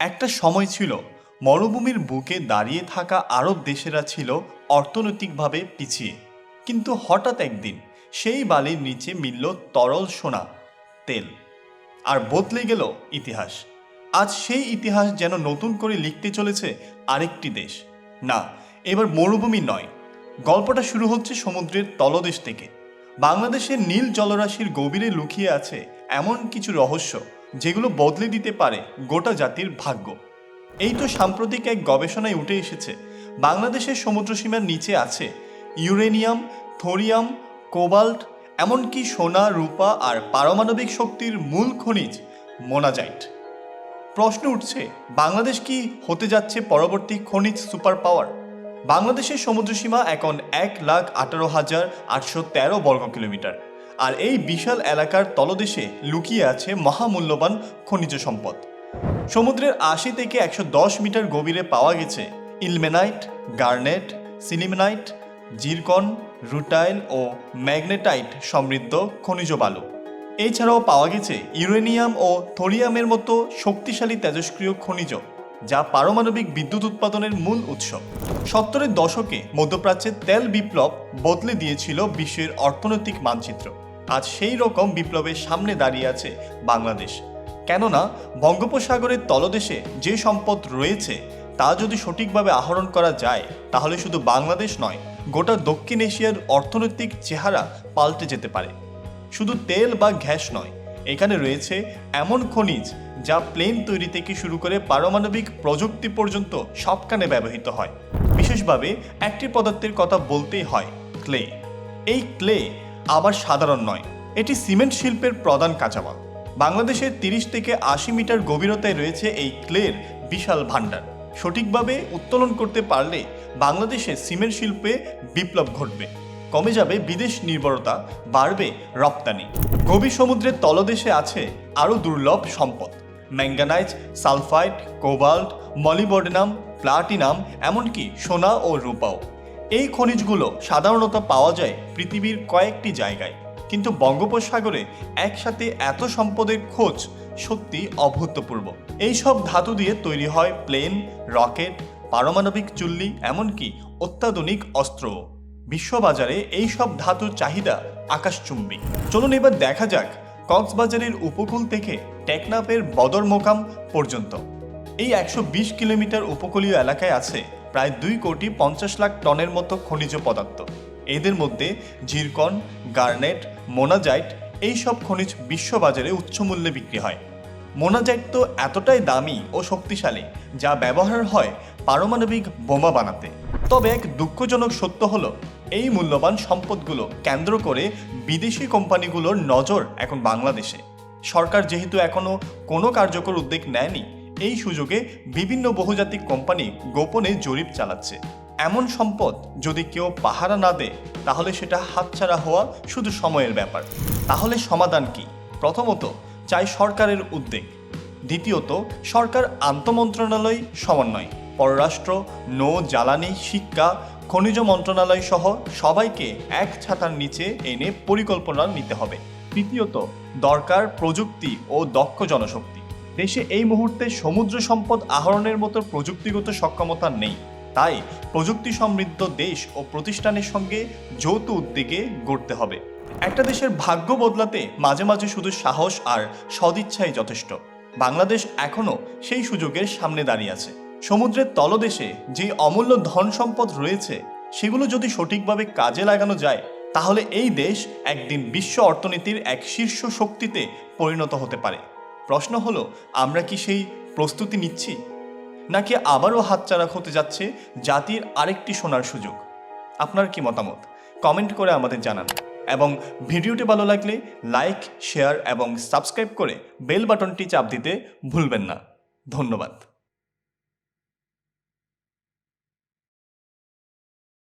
একটা সময় ছিল, মরুভূমির বুকে দাঁড়িয়ে থাকা আরব দেশেরা ছিল অর্থনৈতিকভাবে পিছিয়ে। কিন্তু হঠাৎ একদিন সেই বালির নিচে মিলল তরল সোনা, তেল, আর বদলে গেল ইতিহাস। আজ সেই ইতিহাস যেন নতুন করে লিখতে চলেছে আরেকটি দেশ। না, এবার মরুভূমি নয়। গল্পটা শুরু হচ্ছে সমুদ্রের তলদেশ থেকে। বাংলাদেশের নীল জলরাশির গভীরে লুকিয়ে আছে এমন কিছু রহস্য যেগুলো বদলে দিতে পারে গোটা জাতির ভাগ্য। এই তো সাম্প্রতিক এক গবেষণায় উঠে এসেছে, বাংলাদেশের সমুদ্রসীমার নিচে আছে ইউরেনিয়াম, থোরিয়াম, কোবাল্ট, এমনকি সোনা, রূপা আর পারমাণবিক শক্তির মূল খনিজ মোনাজাইট। প্রশ্ন উঠছে, বাংলাদেশ কি হতে যাচ্ছে পরবর্তী খনিজ সুপার পাওয়ার বাংলাদেশের সমুদ্রসীমা এখন এক লাখ আঠারো হাজার আটশো তেরো বর্গ কিলোমিটার আর এই বিশাল এলাকার তলদেশে লুকিয়ে আছে মহামূল্যবান খনিজ সম্পদ। সমুদ্রের আশি থেকে একশো দশ মিটার গভীরে পাওয়া গেছে ilmenite, garnet, sillimanite, zircon, rutile ও ম্যাগনেটাইট সমৃদ্ধ খনিজ বালু। এছাড়াও পাওয়া গেছে ইউরেনিয়াম ও থোরিয়ামের মতো শক্তিশালী তেজস্ক্রিয় খনিজ, যা পারমাণবিক বিদ্যুৎ উৎপাদনের মূল উৎস। সত্তরের দশকে মধ্যপ্রাচ্যের তেল বিপ্লব বদলে দিয়েছিল বিশ্বের অর্থনৈতিক মানচিত্র। আজ সেই রকম বিপ্লবের সামনে দাঁড়িয়ে আছে বাংলাদেশ। কেননা, বঙ্গোপসাগরের তলদেশে যে সম্পদ রয়েছে, তা যদি সঠিকভাবে আহরণ করা যায়, তাহলে শুধু বাংলাদেশ নয়, গোটা দক্ষিণ এশিয়ার অর্থনৈতিক চেহারা পাল্টে যেতে পারে। শুধু তেল বা গ্যাস নয়, এখানে রয়েছে এমন খনিজ যা প্লেন তৈরি থেকে শুরু করে পারমাণবিক প্রযুক্তি পর্যন্ত সবখানে ব্যবহৃত হয়। বিশেষভাবে একটি পদার্থের কথা বলতেই হয় ক্লে। এই ক্লে আবার সাধারণ নয়। এটি সিমেন্ট শিল্পের প্রধান কাঁচামাল। বাংলাদেশের তিরিশ থেকে আশি মিটার গভীরতায় রয়েছে এই ক্লের বিশাল ভাণ্ডার। সঠিকভাবে উত্তোলন করতে পারলে বাংলাদেশে সিমেন্ট শিল্পে বিপ্লব ঘটবে। কমে যাবে বিদেশ নির্ভরতা, বাড়বে রপ্তানি। গভীর সমুদ্রের তলদেশে আছে আরও দুর্লভ সম্পদ। Manganese, sulphide, cobalt, molybdenum, platinum, এমনকি সোনা ও রূপাও। এই খনিজগুলো সাধারণত পাওয়া যায় পৃথিবীর কয়েকটি জায়গায়। কিন্তু বঙ্গোপসাগরে একসাথে এত সম্পদের খোঁজ সত্যি অভূতপূর্ব। এই সব ধাতু দিয়ে তৈরি হয় প্লেন, রকেট, পারমাণবিক চুল্লি, এমনকি অত্যাধুনিক অস্ত্র বিশ্ববাজারে এই সব ধাতুর চাহিদা আকাশচুম্বী। চলুন এবার দেখা যাক কক্সবাজারের উপকূল থেকে টেকনাফের বদর মোকাম পর্যন্ত। এই একশো বিশ কিলোমিটার উপকূলীয় এলাকায় আছে প্রায় দুই কোটি পঞ্চাশ লাখ টনের মতো খনিজ পদার্থ। এদের মধ্যে জিরকন, গার্নেট, মোনাজাইট এই সব খনিজ বিশ্ববাজারে উচ্চ মূল্যে বিক্রি হয়। মোনাজাইট তো এতটাই দামি ও শক্তিশালী যা ব্যবহার হয় পারমাণবিক বোমা বানাতে। তবে এক দুঃখজনক সত্য হলো, এই মূল্যবান সম্পদগুলো কেন্দ্র করে বিদেশি কোম্পানিগুলোর নজর এখন বাংলাদেশে। সরকার যেহেতু এখনও কোনো কার্যকর উদ্যোগ নেয়নি এই সুযোগে বিভিন্ন বহুজাতিক কোম্পানি গোপনে জরিপ চালাচ্ছে। এমন সম্পদ যদি কেউ পাহারা না দেয়, তাহলে সেটা হাতছাড়া হওয়া শুধু সময়ের ব্যাপার। তাহলে সমাধান কি? প্রথমত, চাই সরকারের উদ্যোগ। দ্বিতীয়ত, সরকার আন্তমন্ত্রণালয় সমন্বয়। পররাষ্ট্র, নৌ, জ্বালানি, শিক্ষা, খনিজ মন্ত্রণালয় সহ সবাইকে এক ছাতার নিচে এনে পরিকল্পনা নিতে হবে। তৃতীয়ত, দরকার প্রযুক্তি ও দক্ষ জনশক্তি। দেশে এই মুহূর্তে সমুদ্র সম্পদ আহরণের মতো প্রযুক্তিগত সক্ষমতা নেই। তাই প্রযুক্তি সমৃদ্ধ দেশ ও প্রতিষ্ঠানের সঙ্গে যৌথ উদ্যোগে গড়তে হবে। একটা দেশের ভাগ্য বদলাতে মাঝে মাঝে শুধু সাহস আর সদিচ্ছাই যথেষ্ট। বাংলাদেশ এখনও সেই সুযোগের সামনে দাঁড়িয়ে আছে। সমুদ্রের তলদেশে যে অমূল্য ধন সম্পদ রয়েছে, সেগুলো যদি সঠিকভাবে কাজে লাগানো যায়, তাহলে এই দেশ একদিন বিশ্ব অর্থনীতির এক শীর্ষ শক্তিতে পরিণত হতে পারে। প্রশ্ন হলো, আমরা কি সেই প্রস্তুতি নিচ্ছি? নাকি আবারও হাতচারা হতে যাচ্ছে জাতির আরেকটি শোনার সুযোগ? আপনার কি মতামত? কমেন্ট করে আমাদের জানান। এবং ভিডিওটি ভালো লাগলে লাইক, শেয়ার এবং সাবস্ক্রাইব করে বেল বাটনটি চাপ দিতে ভুলবেন না। ধন্যবাদ।